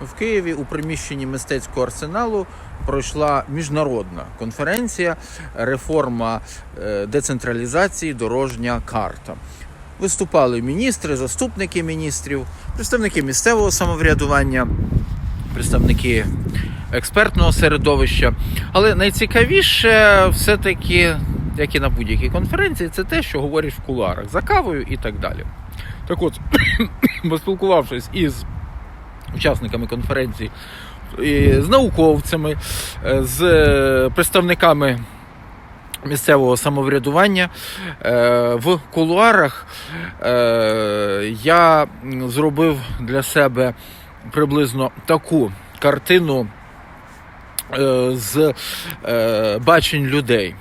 В Києві у приміщенні мистецького арсеналу пройшла міжнародна конференція реформа е, децентралізації дорожня карта. Виступали міністри, заступники міністрів, представники місцевого самоврядування, представники експертного середовища. Але найцікавіше все-таки, як і на будь-якій конференції, це те, що говорять в кулуарах за кавою і так далі. Так от, поспілкувавшись із учасниками конференції, з науковцями, е, з представниками місцевого самоврядування е, в кулуарах е, я зробив для себе приблизно таку картину з бачень людей.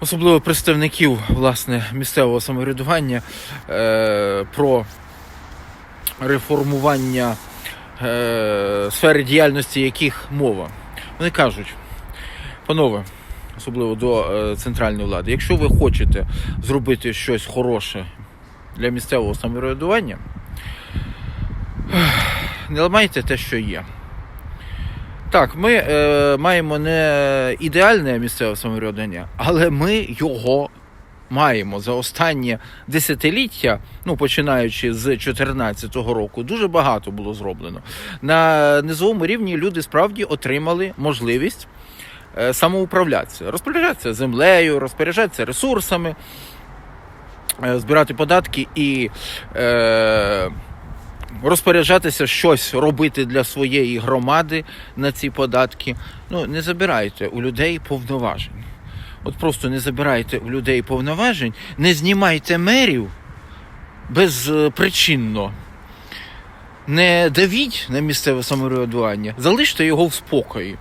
Особливо представників власне місцевого самоврядування про реформування е, сфери діяльності яких мова. Вони кажуть, панове, особливо до е, центральної влади, якщо ви хочете зробити щось хороше для місцевого самоврядування, не ламайте те, що є. Так, ми е, маємо не ідеальне місцеве самоврядування, але ми його маємо за останнє десятиліття, ну починаючи з 2014 року, дуже багато було зроблено. На низовому рівні люди справді отримали можливість е, самоуправлятися, розпоряджатися землею, розпоряджатися ресурсами, е, збирати податки і. Е, Розпоряджатися щось робити для своєї громади на ці податки. Ну не забирайте у людей повноважень. От просто не забирайте у людей повноважень, не знімайте мерів безпричинно. Не давіть на місцеве самоврядування, залиште його в спокої.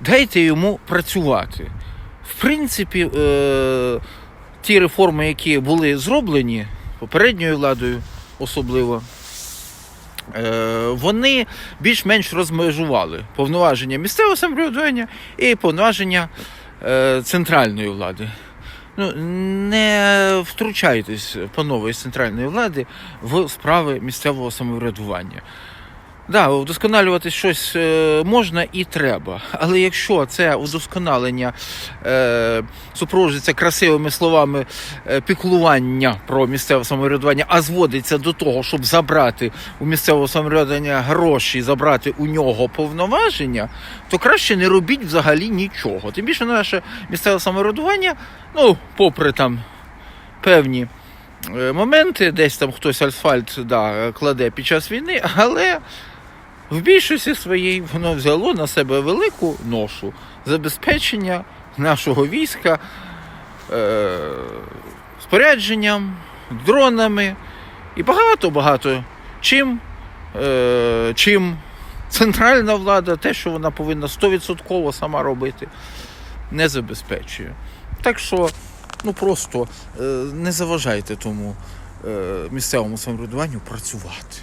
Дайте йому працювати. В принципі, е- ті реформи, які були зроблені попередньою владою, особливо, е- вони більш-менш розмежували повноваження місцевого самоврядування і повноваження центральної влади. Ну, не втручайтесь, панове із центральної влади, в справи місцевого самоврядування. Да, удосконалювати щось е, можна і треба. Але якщо це удосконалення е, супроводжується красивими словами е, піклування про місцеве самоврядування, а зводиться до того, щоб забрати у місцевого самоврядування гроші, забрати у нього повноваження, то краще не робіть взагалі нічого. Тим більше наше місцеве самоврядування, ну, попри там певні е, моменти, десь там хтось асфальт да, кладе під час війни, але в більшості своїй воно взяло на себе велику ношу забезпечення нашого війська е, спорядженням, дронами і багато-багато чим, е, чим центральна влада, те, що вона повинна 100% сама робити, не забезпечує. Так що, ну просто е, не заважайте тому е, місцевому самоврядуванню працювати.